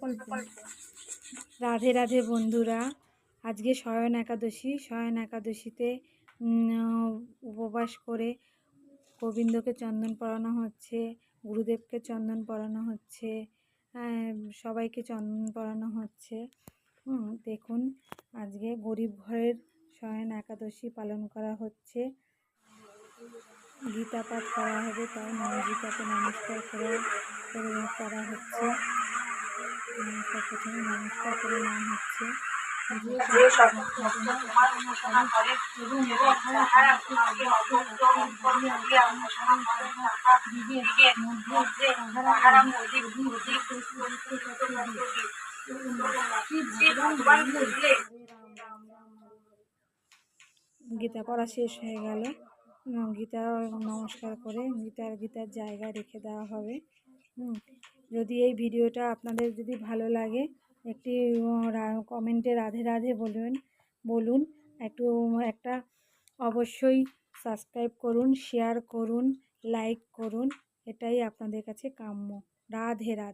প্রকল্প। রাধে রাধে বন্ধুরা, আজকে শয়ন একাদশী। শয়ন একাদশীতে উপবাস করে গোবিন্দকে চন্দন পরানো হচ্ছে, গুরুদেবকে চন্দন পরানো হচ্ছে সবাইকে চন্দন পরানো হচ্ছে। দেখুন, আজকে গরিব ঘরের শয়ন একাদশী পালন করা হচ্ছে। গীতা পাঠ করা হবে তাই নবগীতাকে নমস্কার করে করে হচ্ছে। প্রথমে নমস্কার করে নেওয়া হচ্ছে গীতা পড়া শেষ হয়ে গেল গীতা নমস্কার করে গীতার গীতার জায়গায় রেখে দেওয়া হবে যদি এই ভিডিওটা আপনাদের যদি ভালো লাগে, একটি কমেন্টে রাধে রাধে বলবেন, বলুন, একটু, একটা অবশ্যই সাবস্ক্রাইব করুন, শেয়ার করুন, লাইক করুন, এটাই আপনাদের কাছে কাম্য। রাধে রাধে।